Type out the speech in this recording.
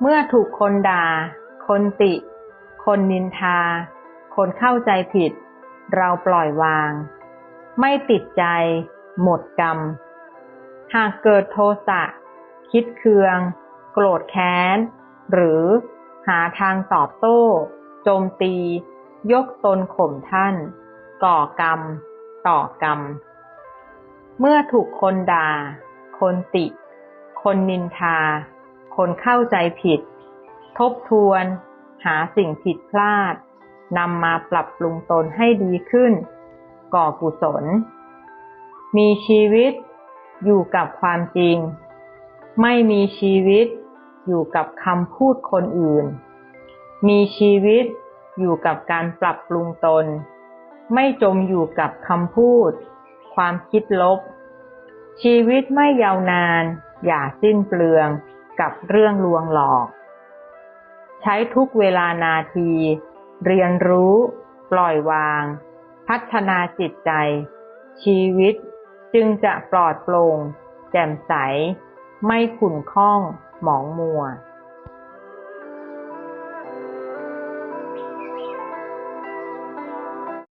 เมื่อถูกคนด่า คนติ คนนินทา คนเข้าใจผิด เราปล่อยวาง ไม่ติดใจ หมดกรรม หากเกิดโทสะ คิดเคือง โกรธแค้น หรือหาทางตอบโต้ โจมตี ยกตนข่มท่าน ก่อกรรม ต่อกรรม เมื่อถูกคนด่า คนติ คนนินทา คนเข้าใจผิด ทบทวน หาสิ่งผิดพลาดนำมาปรับปรุงตนให้ดีขึ้น ก่อกุศล มีชีวิตอยู่กับความจริง ไม่มีชีวิตอยู่กับคำพูดคนอื่น มีชีวิตอยู่กับการปรับปรุงตน ไม่จมอยู่กับคำพูด ความคิดลบ ชีวิตไม่ยาวนาน อย่าสิ้นเปลือง กับเรื่องลวงหลอก ใช้ทุกเวลานาที เรียนรู้ ปล่อยวาง พัฒนาจิตใจ ชีวิตจึงจะปลอดโปร่ง แจ่มใส ไม่ขุ่นข้อง หมองมัว